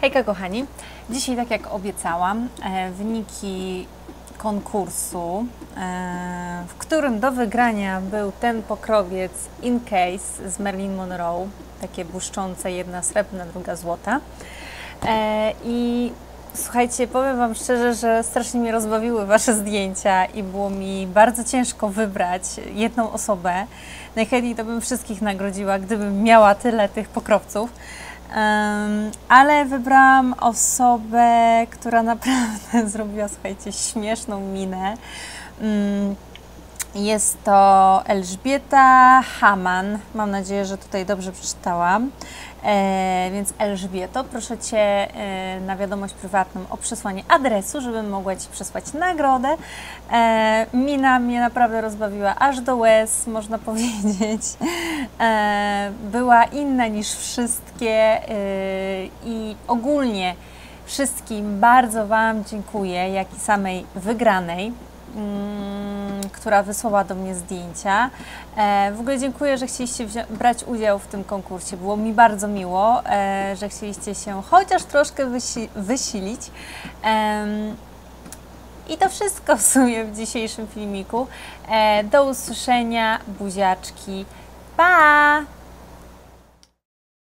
Hejka kochani, dzisiaj tak jak obiecałam, e, wyniki konkursu, e, w którym do wygrania był ten pokrowiec In Case z Marilyn Monroe, takie błyszczące, jedna srebrna, druga złota. E, I słuchajcie, powiem Wam szczerze, że strasznie mnie rozbawiły Wasze zdjęcia i było mi bardzo ciężko wybrać jedną osobę. Najchętniej to bym wszystkich nagrodziła, gdybym miała tyle tych pokrowców. Um, ale wybrałam osobę, która naprawdę zrobiła, słuchajcie, śmieszną minę. Um, jest to Elżbieta Haman. Mam nadzieję, że tutaj dobrze przeczytałam. E, więc Elżbieto, proszę Cię e, na wiadomość prywatną o przesłanie adresu, żebym mogła Ci przesłać nagrodę. E, mina mnie naprawdę rozbawiła aż do łez, można powiedzieć. E, była inna niż wszystkie e, i ogólnie wszystkim bardzo Wam dziękuję, jak i samej wygranej. Mm, która wysłała do mnie zdjęcia. E, w ogóle dziękuję, że chcieliście brać udział w tym konkursie. Było mi bardzo miło, e, że chcieliście się chociaż troszkę wysi wysilić. I to wszystko w sumie w dzisiejszym filmiku. E, do usłyszenia, buziaczki. Pa!